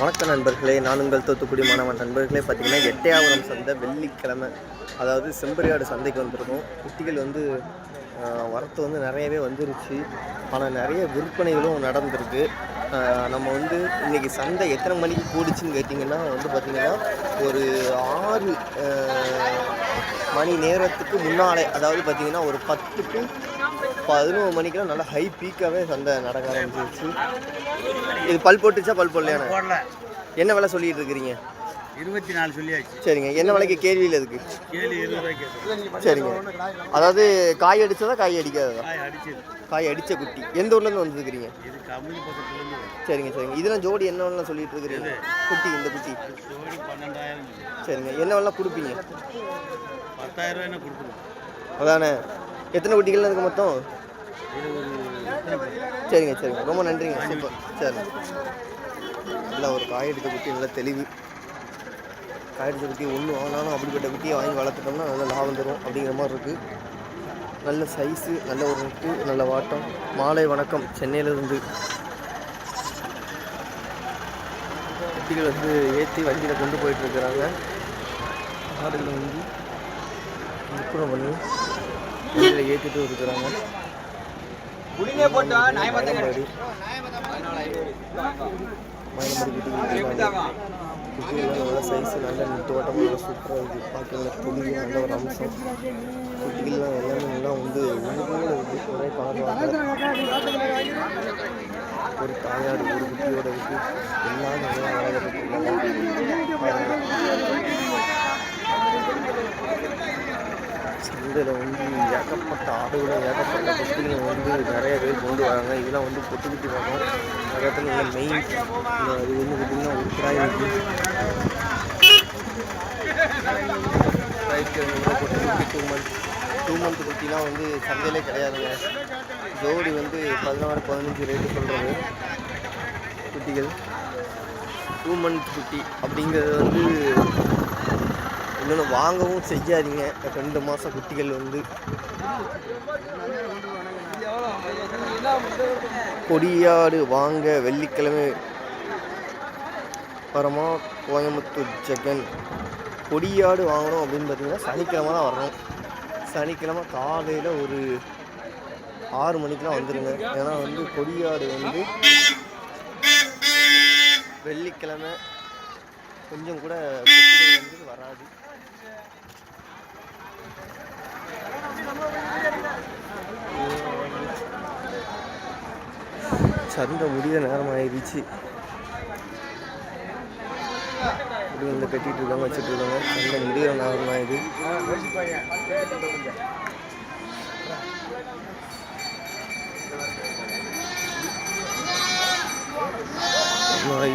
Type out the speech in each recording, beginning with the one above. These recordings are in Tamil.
வணக்க நண்பர்களே நான் உங்கள் தூத்துக்குடி மாணவன். நண்பர்களே பார்த்தீங்கன்னா எட்டையாபுரம் சந்தை வெள்ளிக்கிழமை அதாவது செம்பரியாடு சந்தைக்கு வந்திருக்கோம். குட்டிகள் வந்து வரத்து வந்து நிறையவே வந்துருச்சு. ஆனால் நிறைய விற்பனைகளும் நடந்திருக்கு. நம்ம வந்து இன்றைக்கி சந்தை எத்தனை மணிக்கு கூடுச்சுன்னு கேட்டிங்கன்னா வந்து பார்த்திங்கன்னா ஒரு ஆறு மணி நேரத்துக்கு முன்னாலே அதாவது பார்த்திங்கன்னா ஒரு பத்து டு பதினோரு மணிக்கெல்லாம் நல்லா ஹை பீக்காகவே சந்தை நடக்க ஆரம்பிச்சிருச்சு. இது பல் போட்டுச்சா பல் போடலையாண்ணே? போடல. என்ன விலை சொல்லிட்டு இருக்கிறீங்க? இருபத்தி நாலு சொல்லியாச்சு. சரிங்க. என்ன விலைக்கு கேள்வியில் இருக்கு? கேள்வி இருபது ரூபாய்க்கு சரிங்க. அதாவது காய் அடிச்சதா காய் அடிக்காததா? காய் அடிச்சது. காய் அடிச்ச குட்டி. எந்த ஊர்லேருந்து வந்துருக்கிறீங்க? இது கம்பெனி பக்கத்துலேருந்து சரிங்க சரிங்க. இதெல்லாம் ஜோடி என்ன விலை சொல்லிட்டு இருக்கிறீங்க? குட்டி இந்த குட்டி. ஜோடி பன்னெண்டாயிரம். சரிங்க. என்ன விலை கொடுப்பீங்க? பத்தாயிரம் ரூபாய் கொடுக்கணும்? அதானே. எத்தனை குட்டிகள் இருக்கு மொத்தம்? சரிங்க சரிங்க. ரொம்ப நன்றிங்க. சூப்பர். சரி நல்லா ஒரு காய் எடுத்த குட்டி நல்லா தெளிவு. எடுத்த குட்டி ஒன்று வாங்கினாலும் அப்படிப்பட்ட குட்டியை வாங்கி வளர்த்துட்டோம்னா நல்ல லாபம் தரும் அப்படிங்கிற மாதிரி இருக்குது நல்ல சைஸு நல்ல ஒரு நெட்டு நல்ல வாட்டம். மாலை வணக்கம். சென்னையிலேருந்து. குட்டிகள் வந்து ஏற்றி வண்டியில் கொண்டு போயிட்டுருக்குறாங்க. ஆடுகளை வந்து விற்பனை பண்ணி வண்டியில் ஏற்றிட்டு இருக்கிறாங்க. மயிலம்பாடி. குட்டிகள் குட்டியெல்லாம் நல்ல சைஸ் நல்லா தோட்டம் நல்லா சூப்பராக இருக்குது பார்க்க நல்ல தெளிவு நல்ல ஒரு அம்சம் குட்டிகள்லாம் எல்லாமே நல்லா வந்து ஒன்று இருக்குது ஒரே கலர் ஒரு தாயாடு ஒரு குட்டியோட இருக்கு எல்லாம் நல்லா வளர்க்குறது சந்தையில் வந்து ஏகப்பட்ட ஆடுகளை ஏகப்பட்ட குட்டிகளை வந்து நிறைய பேர் கொண்டு வராங்க இதெல்லாம் வந்து பொட்டு குட்டி வாங்க பக்கத்தில் உள்ள மெயின் அது வந்து பார்த்திங்கன்னா ஒரு கிராய் இருக்குது ரைட்டு போட்டு டூ மந்த் டூ மந்த் குட்டிலாம் வந்து சந்தையிலே கிடையாதுங்க. ஜோடி வந்து பதினாறு பதினஞ்சு ரேட்டு சொல்கிறது குட்டிகள். டூ மந்த் குட்டி அப்படிங்கிறது வந்து இன்னொன்று வாங்கவும் செய்யாதீங்க. ரெண்டு மாதம் குட்டிகள் வந்து. கொடியாடு வாங்க வெள்ளிக்கிழமை. பரமா கோயம்புத்தூர் ஜெகன். கொடியாடு வாங்கணும் அப்படின்னு பார்த்தீங்கன்னா சனிக்கிழமை தான் வரணும் சனிக்கிழமை காலையில் ஒரு ஆறு மணிக்கெலாம் வந்துடுங்க ஏன்னா வந்து கொடியாடு வந்து வெள்ளிக்கிழமை கொஞ்சம் கூட வந்து வராது. சந்தை முடிய நேரம் ஆயிடுச்சு இப்படி வந்து கட்டிட்டு இருக்காங்க வச்சுட்டு இருக்காங்க. நல்ல முடிகிற நேரம் தான் இது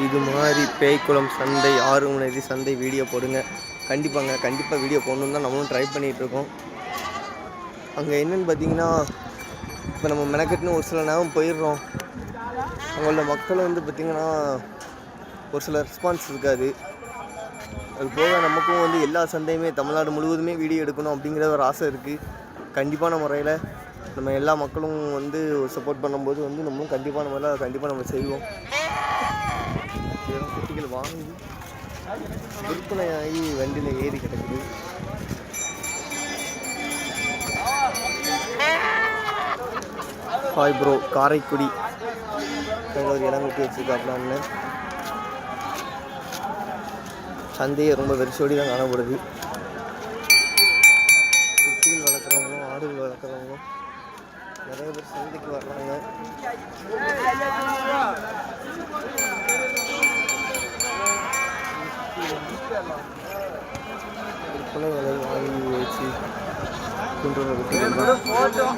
இது மாதிரி பேய்க்குளம் சந்தை ஆறு மணி சந்தை வீடியோ போடுங்க. கண்டிப்பாங்க கண்டிப்பாக வீடியோ போடணுன்னு தான் நம்மளும் ட்ரை பண்ணிகிட்டு இருக்கோம். அங்கே என்னென்னு பார்த்தீங்கன்னா இப்போ நம்ம மெனக்கெட்டுன்னு ஒரு சில நேரம் போயிடுறோம். அங்கே உள்ள மக்களும் வந்து பார்த்திங்கன்னா ஒரு சில ரெஸ்பான்ஸ் இருக்காது. அது போக நமக்கும் வந்து எல்லா சந்தையுமே தமிழ்நாடு முழுவதுமே வீடியோ எடுக்கணும் அப்படிங்கிற ஒரு ஆசை இருக்குது கண்டிப்பான முறையில் நம்ம எல்லா மக்களும் வந்து சப்போர்ட் பண்ணும்போது வந்து நம்மளும் கண்டிப்பான முறையில் கண்டிப்பாக நம்ம செய்வோம். குட்டிகள் வாங்கி விற்பனையாகி வண்டியில் ஏறி கிடக்குது. Hi bro Karaikudi. ஒரு இடம் கட்டி வச்சுருக்காப்ல சந்தையை ரொம்ப வெறிச்சோடி தான் காணப்படுது. குட்டிகள் வளர்க்குறவங்களும் ஆடுகள் வளர்க்குறவங்களும் நிறைய பேர் சந்தைக்கு வர்றாங்க. விற்பனை விலை வாங்கி வச்சு கொண்டு வர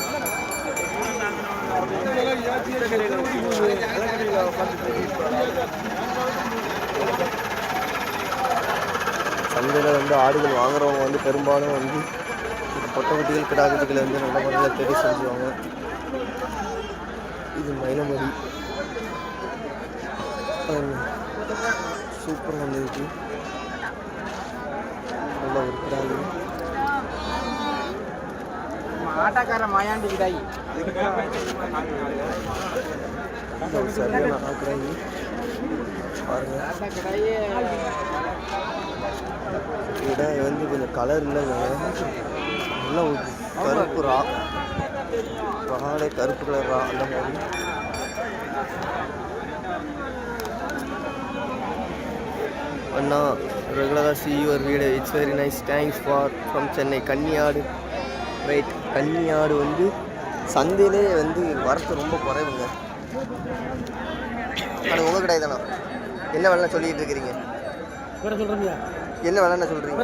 சந்தையில் வந்து ஆடுகள் வாங்குறவங்க வந்து பெரும்பாலும் வந்து இந்த பொட்டை குட்டிகள் கிடா குட்டிகளை வந்து நல்ல முறையில் தேடி செஞ்சுவாங்க. இது மயிலமடி சூப்பராக வந்துருக்கு நல்ல ஒரு கிடாது ஆட்டாக்கார மாயாண்டி இது சரியான ஆக்குறாங்க. பாருங்க. இடம் வந்து கொஞ்சம் கலர் இல்லைங்க நல்லா கருப்பு ரா ராடே கருப்பு கலர் ரா அந்த மாதிரி. அண்ணா ரெகுலராக சி யுவர் வீடு it's very nice thanks for from Chennai கன்னியாடு. Right கன்னியாடு வந்து சந்தையிலே வந்து வரத்து ரொம்ப குறைவுங்க. அது உங்கள் கிடையாதுண்ணா என்ன வேலை சொல்லிகிட்டு இருக்கிறீங்க? வேற என்ன வேலைன்னு சொல்கிறீங்க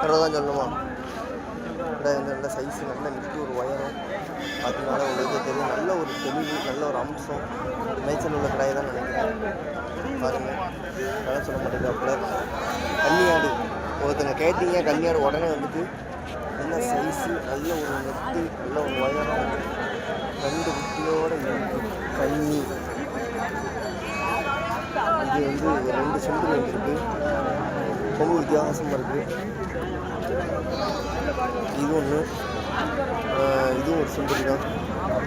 அவ்வளோ தான் சொல்லணுமா? நல்ல சைஸ் நல்ல நிற்கி ஒரு உயரம் அதனால உங்களுக்கு தெரியும் நல்ல ஒரு தெளிவு நல்ல ஒரு அம்சம். மேய்ச்சல் உள்ள கடாயை தான் நினைக்கிறேன். பாருங்க. வேலை சொல்ல மாட்டேங்கிறாப்புல. கன்னியாடு. ஒருத்தங்க கேட்டீங்க கன்னியாடு உடனே வந்துட்டு நல்ல சைஸு நல்ல ஒரு நெட்டு நல்ல ஒரு உயரம் ரெண்டு குட்டியோட கன்னி. இது வந்து ரெண்டு செம்பு இருக்கு. தனி வித்தியாசமாக இருக்குது இது ஒன்று இதுவும் ஒரு சுந்தரி தான்.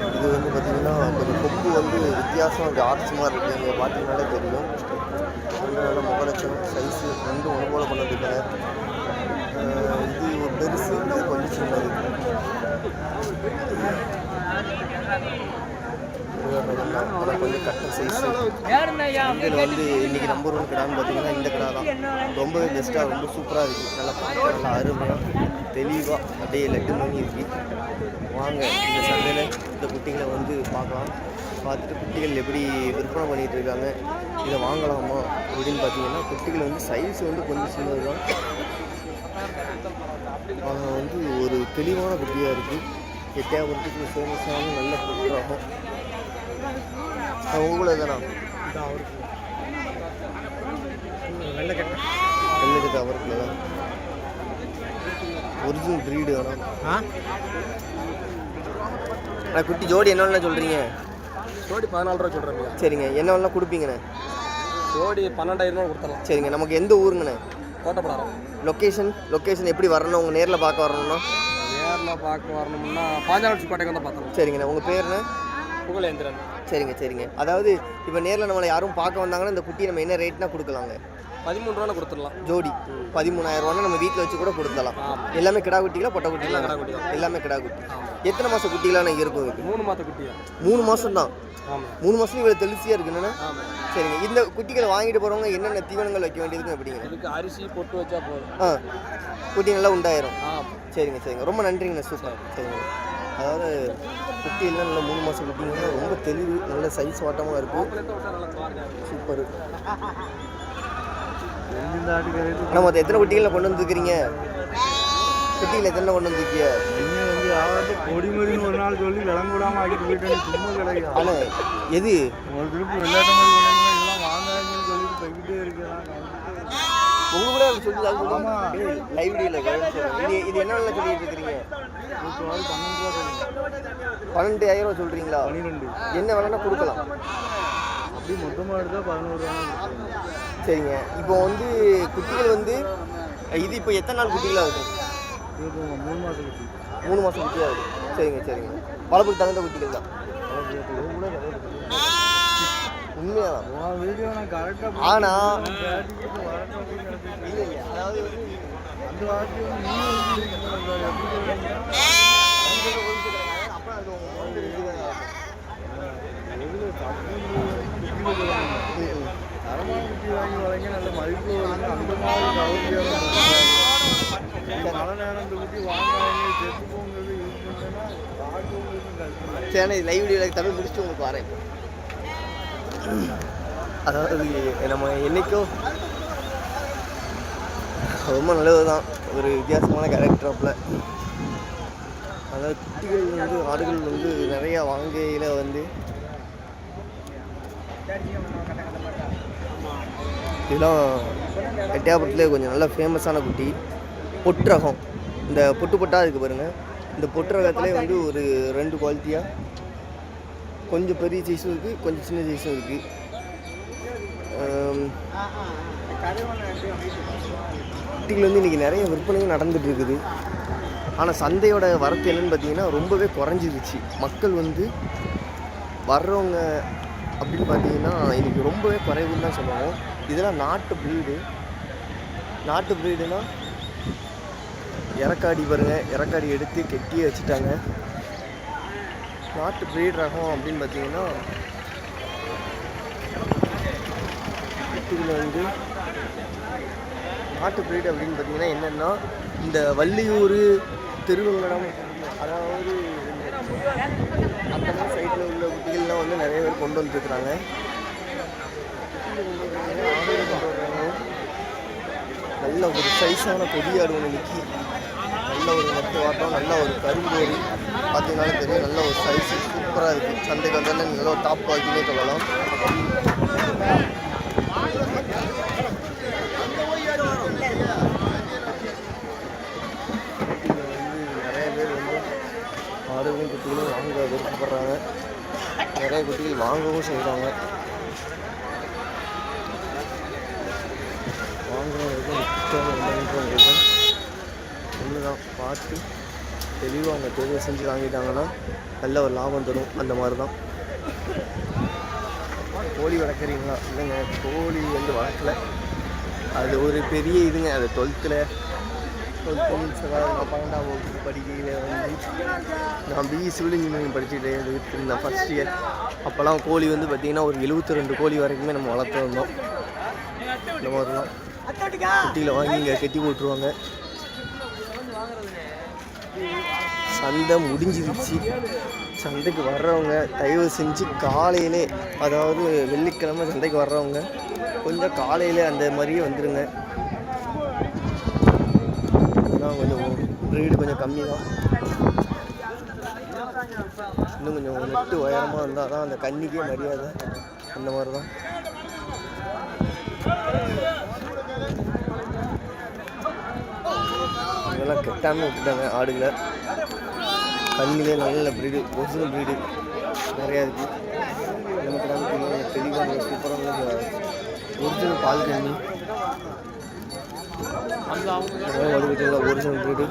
இது வந்து பார்த்திங்கன்னா கொஞ்சம் கொப்பு வந்து வித்தியாசம் அது ஆர்ட்ஸ் மாதிரி இருக்குது நீங்கள் பார்த்தீங்கன்னாலே தெரியும் ரொம்ப நல்ல முகலட்சணம் சைஸு ரெண்டும் ஒன்று போல் கொண்டு வந்துருக்காங்க அஹ் இது ஒரு பெருசு இது கொஞ்சம் சின்னது ஆனால் கொஞ்சம் கட்ட சைஸு இதில் வந்து இன்னைக்கு நம்பர் ஒன் கிடான்னு பார்த்தீங்கன்னா இந்த கிடா தான். ரொம்பவே பெஸ்ட்டாக ரொம்ப சூப்பராக இருக்குது நல்லா பார்க்க நல்லா அருமையாக தெளிவாக அப்படியே லட்டு மணி இருக்கு வாங்க இந்த சந்தையில் இந்த குட்டிகளை வந்து பார்க்கலாம். பார்த்துட்டு குட்டிகள் எப்படி விற்பனை பண்ணிகிட்டு இருக்காங்க இதை வாங்கலாமா அப்படின்னு பார்த்தீங்கன்னா குட்டிகள் வந்து சைஸ் வந்து கொஞ்சம் சின்னது தான் ஆனால் வந்து ஒரு தெளிவான குட்டியாக இருக்குது எட்டையாபுரத்துக்கு ஃபேமஸான நல்ல குட்டியாகும் உங்களை தானா? வெள்ளக்கட்டு அவருக்குள்ள ஒரிஜினல் ப்ரீடு வேணாம் அண்ணா குட்டி ஜோடி என்ன சொல்கிறீங்க ஜோடி பதினாலு ரூபா சொல்றேன் சரிங்க என்ன கொடுப்பீங்கண்ணே ஜோடி பன்னெண்டாயிரம் ரூபா கொடுத்துடலாம் சரிங்க நமக்கு எந்த ஊருங்கண்ணே கோட்டப்படாரம். லொக்கேஷன் லொக்கேஷன் எப்படி வரணும் உங்கள் நேரில் பார்க்க வரணும்னா நேரில் பார்க்க வரணும்னா பாஞ்சாவட்டி கோட்டைக்கு வந்து பார்த்தோம் சரிங்கண்ணே உங்கள் பேருண்ணே புகழேந்திரன். சரிங்க சரிங்க. அதாவது இப்போ நேரில் நம்மளை யாரும் பார்க்க வந்தாங்கன்னா இந்த குட்டி நம்ம என்ன ரேட்னா கொடுக்கலாங்க? பதிமூணு ரூபா கொடுத்துடலாம். ஜோடி. பதிமூணாயிரம் ரூபான்னு நம்ம வீட்டில் வச்சு கூட கொடுத்தலாம் ஆமா. எல்லாமே கிடா குட்டிகளா பொட்டை குட்டிகளா? கிடா குட்டி. எல்லாமே கிடா குட்டி. எத்தனை மாதம் குட்டிகளான இருக்கும் இது மூணு மாத குட்டியா? மூணு மாதம் தான். மூணு மாதம் இவ்வளோ தெளிச்சியாக ஆமாம் சரிங்க. இந்த குட்டிகளை வாங்கிட்டு போகிறவங்க என்னென்ன தீவனங்கள் வைக்க வேண்டியதுக்கும் எப்படிங்க? இதுக்கு அரிசி பொட்டு வச்சா போதும். ஆ. குட்டி நல்லா உண்டாயிரும். சரிங்க சரிங்க. ரொம்ப நன்றிங்கண்ணே. சூப்பர். சரிங்க. அதாவது குட்டி எல்லாம் நல்ல மூணு மாதம் குட்டிங்கன்னா ரொம்ப தெளிவு நல்ல சைஸ் வாட்டமாக இருக்கும் சூப்பர் நம்ம அதை எத்தனை குட்டிகளில் கொண்டு வந்துருக்கிறீங்க? குட்டியில் எத்தனை கொண்டு வந்துருக்கீங்க கொடிமதின்னு ஒரு நாள் சொல்லி விளங்க விடாம ஆகிட்டு போயிட்டேன் சும்மா கிடையாது ஆனால் எது? ஒரு திருப்பி விளையாட்டு மாதிரி விளையாடுங்க, வாங்காதீங்கன்னு சொல்லிட்டு போய்கிட்டே இருக்கிறாங்க உங்க கூட சொல்லுங்க லைவ் டீல இது இது என்ன வேலை சொல்லிட்டு இருக்கிறீங்க? பன்னெண்டாயிரம் ரூபா சொல்றீங்களா? பன்னிரெண்டு. என்ன வேலைன்னா கொடுக்கலாம். அப்படி மொத்தமாக எடுத்தால் பதினோரு சரிங்க. இப்போ வந்து குட்டிகள் வந்து இது இப்போ எத்தனை நாள் குட்டிகளாக இருக்கும்? மூணு மாதம் குட்டி. மூணு மாதம் குட்டியாக இருக்கும். சரிங்க சரிங்க. வளர்ப்புக்கு தகுந்த குட்டிகள் தான். இல்லை இல்லை அதாவது சரி லைவ் வீடியோவில் தமிழ் முடிச்சுட்டு உங்களுக்கு வரேன். அதாவது நம்ம என்றைக்கும் ரொம்ப நல்லது தான் ஒரு வித்தியாசமான கேரக்டர் அதாவது குட்டிகள் வந்து ஆடுகள் வந்து நிறையா வாங்கையில் வந்து இதெல்லாம் எட்டியாபுரத்துலேயே கொஞ்சம் நல்ல ஃபேமஸான குட்டி. பொட்டுரகம் இந்த பொட்டு பொட்டாக இருக்குது பாருங்கள் இந்த பொட்டு ரகத்துலேயே வந்து ஒரு ரெண்டு குவாலிட்டியாக கொஞ்சம் பெரிய சைஸும் இருக்குது கொஞ்சம் சின்ன சைஸும் இருக்குது குட்டிகள் வந்து இன்றைக்கி நிறைய விற்பனையும் நடந்துகிட்டு இருக்குது. ஆனால் சந்தையோட வரத்து என்னன்னு பார்த்தீங்கன்னா ரொம்பவே குறைஞ்சிருச்சு. மக்கள் வந்து வர்றவங்க அப்படின்னு பார்த்தீங்கன்னா இன்றைக்கி ரொம்பவே குறைவுன்னு தான் சொல்லுவோம். இதெல்லாம் நாட்டு ப்ரீடு நாட்டு ப்ரீடுனால் இறக்காடி பாருங்கள் இறக்காடி எடுத்து கெட்டியே வச்சுட்டாங்க. நாட்டு பிரீட் ரகம் அப்படின்னு பார்த்தீங்கன்னா இதில் வந்து நாட்டு பிரீட் அப்படின்னு பார்த்தீங்கன்னா என்னென்னா இந்த வள்ளியூர் திருவங்கடம் அதாவது அந்த சைட்டில் சைடில் உள்ள குட்டிகள்லாம் வந்து நிறைய பேர் கொண்டு வந்துருக்குறாங்க நல்ல ஒரு சைஸான கொடியாடு ஒன்று நிற்கி நல்ல ஒரு நெட்டு வாட்டம் நல்ல ஒரு கரும்போரி பார்த்தீங்கன்னாலும் தெரியும் நல்ல ஒரு சைஸ் சூப்பராக இருக்குது சந்தைக்கு வந்தாலும் நல்ல ஒரு டாப் குவாலிட்டினே சொல்லலாம். நிறைய பேர் வந்து ஆடுகளும் குட்டிகளும் வாங்க விருப்பப்படுறாங்க. நிறைய குட்டிகள் வாங்கவும் செய்கிறாங்க வாங்குறவங்களுக்கும் விற்கிறவங்களுக்கும் ஒன்று தான் பார்த்து தெளிவாக அவங்க தேர்வு செஞ்சு வாங்கிட்டாங்கன்னா நல்ல ஒரு லாபம் தரும். அந்த மாதிரி தான் கோழி வளர்க்குறீங்களா? இல்லைங்க கோழி வந்து வளர்க்கல. அது ஒரு பெரிய இதுங்க. அது டுவெல்த்தில் டுவெல்த்து நான் பன்னெண்டாம் வகுப்பு படிக்கையில் வந்து நான் பிஇ சிவில் இன்ஜினியரிங் படிச்சுட்டு இருந்தேன் ஃபஸ்ட் இயர் அப்போல்லாம் கோழி வந்து பார்த்திங்கன்னா ஒரு எழுபத்தி ரெண்டு கோழி வரைக்குமே நம்ம வளர்த்து வந்தோம். இந்த மாதிரிலாம். குட்டியில் வாங்கி இங்கே கட்டி போட்டுருவாங்க. சந்தை முடிஞ்சிருச்சு. சந்தைக்கு வர்றவங்க தயவு செஞ்சு காலையிலே அதாவது வெள்ளிக்கிழமை சந்தைக்கு வர்றவங்க கொஞ்சம் காலையிலே அந்த மாதிரியே வந்துடுங்க அதான் கொஞ்சம் ப்ரீடு கொஞ்சம் கம்மி தான். இன்னும் கொஞ்சம் நெட்டு உயரமாக இருந்தால் தான் அந்த கன்னிக்கே மரியாதை அந்த மாதிரி தான். இதெல்லாம் கெட்டாமல் விட்டுட்டாங்க ஆடுகளை. கண்ணிலே நல்ல ப்ரீடு ஒரிஜினல் ப்ரீடு நிறையா இருக்குது நமக்கு தான் தெளிவாக சூப்பரான ஒரிஜினல் பால் கண்ணி. ஒரிஜினல் ஒரிஜினல் ப்ரீடு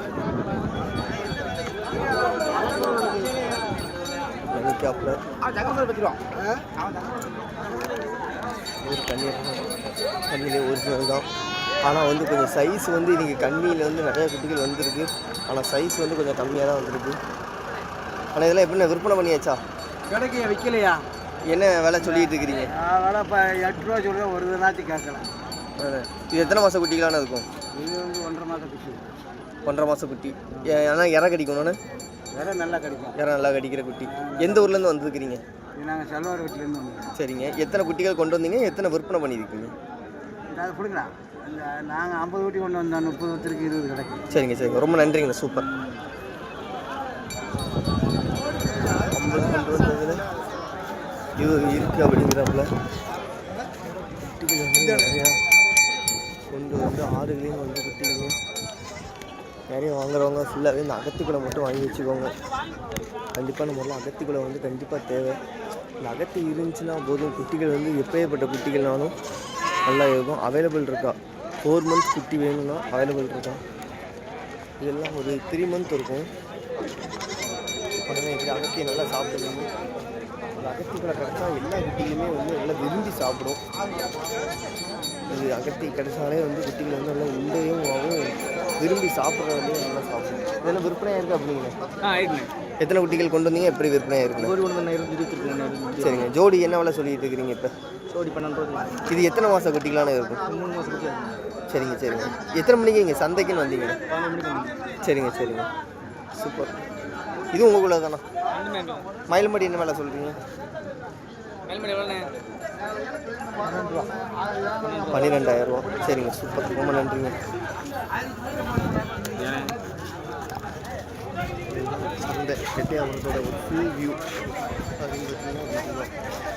நினைக்காப்புல ஒரு கண்ணி கண்ணிலே ஒரிஜினல் தான். ஆனால் வந்து கொஞ்சம் சைஸ் வந்து இன்றைக்கி கண்ணியில் வந்து நிறைய குட்டிகள் வந்திருக்கு. ஆனால் சைஸ் வந்து கொஞ்சம் கம்மியாக தான் வந்திருக்கு. ஆனால் இதெல்லாம் எப்படி விற்பனை பண்ணியாச்சா? கிடைக்க விற்கலையா என்ன விலை சொல்லிட்டு இருக்கிறீங்க? வேலை இப்போ எட்டு ரூபா சொல்கிறேன் ஒரு நாத்தி கேட்கல அஹ் இது எத்தனை மாதம் குட்டிகளான இருக்கும்? இது வந்து ஒன்றரை மாதம் குட்டி. ஒன்றரை மாதம் குட்டி. ஆனால் இற கடிக்கணும்னு விலை நல்லா கிடைக்கும். இற நல்லா கடிக்கிற குட்டி. எந்த ஊர்லேருந்து வந்திருக்கிறீங்க? நாங்கள் செல்வார் வீட்டிலேருந்து வந்தோம் சரிங்க. எத்தனை குட்டிகள் கொண்டு வந்தீங்க? எத்தனை விற்பனை பண்ணியிருக்கீங்க? அதை இந்த நாங்கள் ஐம்பது ஊட்டி கொண்டு வந்தோம் முப்பது ஒருத்தருக்கு இருபது கிடைக்கும் சரிங்க சரிங்க. ரொம்ப நன்றிங்க சூப்பர். ஐம்பது கொண்டு வந்ததில் இது இருக்குது அப்படிங்கிறப்பல குட்டிகள் வந்து நிறையா கொண்டு வந்து ஆடுகளையும் வந்து குட்டிகளையும் நிறைய வாங்குறவங்க ஃபுல்லாகவே இந்த அகத்திக்குளை மட்டும் வாங்கி வச்சுக்கோங்க கண்டிப்பான முறையில் அகத்திக்குளை வந்து கண்டிப்பாக தேவை இந்த அகத்தி இருந்துச்சுன்னா போதும் குட்டிகள் வந்து எப்பேற்பட்ட குட்டிகள்னாலும் நல்லா இருக்கும் அவைலபிள் இருக்கா ஃபோர் மந்த்ஸ் குட்டி வேணும்னா அவைலபிள் இருக்கா? இதெல்லாம் ஒரு த்ரீ மந்த் இருக்கும். உடனே இப்படி அகத்தியை நல்லா சாப்பிடுங்க அந்த அகத்திக்குள்ள கிடச்சா எல்லா குட்டிகளுமே வந்து நல்லா விரும்பி சாப்பிடும். இது அகத்தி கிடைச்சாலே வந்து குட்டிகள் வந்து நல்லா உண்டையும் ஆகும் விரும்பி சாப்பிட்றதுலையும் நல்லா சாப்பிடும். இதெல்லாம் விற்பனையாக இருக்குது அப்படிங்களா எத்தனை குட்டிகள் கொண்டு வந்தீங்க? எப்படி விற்பனையாக இருக்குண்ணே? ஒரு ஒன்று இருபது இருபத்தி சரிங்க. ஜோடி என்ன விலை சொல்லிட்டு இருக்கிறீங்க இப்போ? சோடி பன்னெண்டு இது எத்தனை மாதம் குட்டிகளான இருக்கும்? மூணு மாதம் சரிங்க சரிங்க. எத்தனை மணிக்கு இங்கே சந்தைக்குன்னு வந்தீங்க? சரிங்க சரிங்க. சூப்பர். இது உங்களுக்குள்ள தானா? மயில்மடி என்ன வேலை சொல்கிறீங்க பன்னிரெண்டாயிரம் ரூபா. சரிங்க சூப்பர் ரொம்ப நன்றிங்க. சந்தை கெட்டியாபுரத்தோட ஒரு ஃபுல் வியூ அப்படின்னு பார்த்தீங்கன்னா